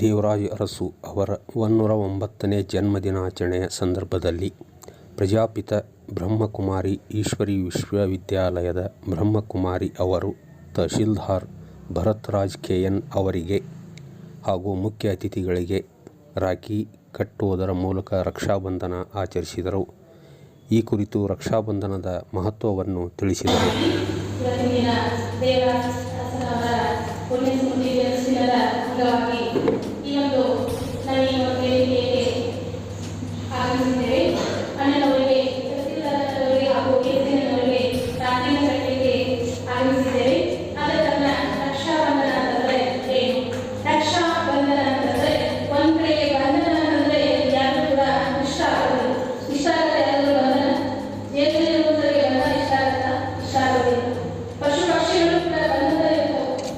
ದೇವರಾಜ ಅರಸು ಅವರ ಒನ್ನೂರ ಒಂಬತ್ತನೇ ಜನ್ಮದಿನಾಚರಣೆಯ ಸಂದರ್ಭದಲ್ಲಿ ಪ್ರಜಾಪಿತ ಬ್ರಹ್ಮಕುಮಾರಿ ಈಶ್ವರಿ ವಿಶ್ವವಿದ್ಯಾಲಯದ ಬ್ರಹ್ಮಕುಮಾರಿ ಅವರು ತಹಶೀಲ್ದಾರ್ ಭರತ್ರಾಜ್ ಕೆಎನ್ ಅವರಿಗೆ ಹಾಗೂ ಮುಖ್ಯ ಅತಿಥಿಗಳಿಗೆ ರಾಖಿ ಕಟ್ಟುವುದರ ಮೂಲಕ ರಕ್ಷಾಬಂಧನ ಆಚರಿಸಿದರು. ಈ ಕುರಿತು ರಕ್ಷಾಬಂಧನದ ಮಹತ್ವವನ್ನು ತಿಳಿಸಿದರು. खुदा की